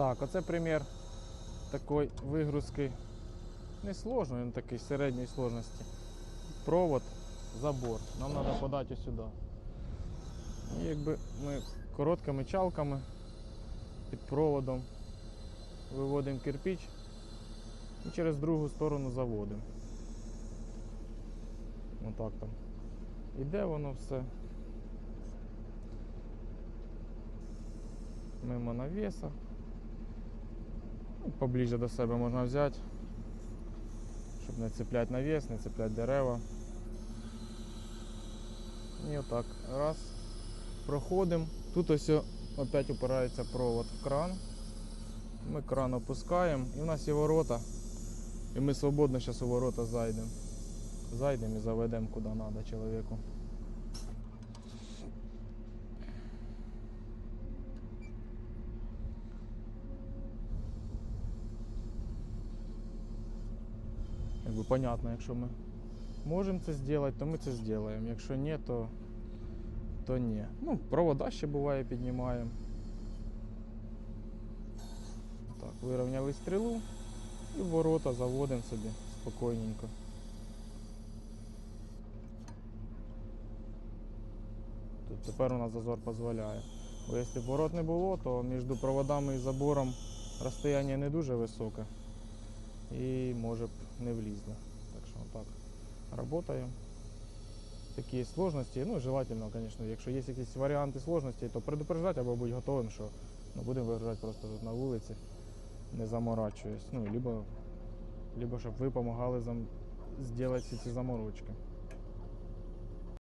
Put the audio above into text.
Так, оце примір такої вигрузки. Не сложної, він такий середньої сложності. Провод, забор. Нам треба подати сюди. І якби ми короткими чалками під проводом виводимо кирпич і через другу сторону заводимо. Отак там. Іде воно все. Мимо навіса. Поближче до себе можна взяти, щоб не цепляти навіс, не цепляти дерева. І отак. Раз. Проходимо. Тут ось опять упирається провод в кран. Ми кран опускаємо і в нас є ворота. І ми свободно зараз у ворота зайдемо. Зайдемо і заведемо куди треба чоловіку. Якби понятно, якщо ми можемо це зробити, то ми це зробимо. Якщо ні, то, то ні. Ну, провода ще буває піднімаємо. Так, вирівняли стрілу і ворота заводимо собі спокійненько. Тут тепер у нас зазор дозволяє. Бо якщо б ворот не було, то між проводами і забором розстояння не дуже високе і може б не влізли. Так що так, працюємо. Такі сложності, ну желательно, звісно, якщо є якісь варіанти сложностей, то предупреждати або бути готовим, що ну, будемо вигружати просто тут на вулиці, не заморачуюсь. Ну, либо, либо щоб ви допомагали зам... зробити всі ці заморочки.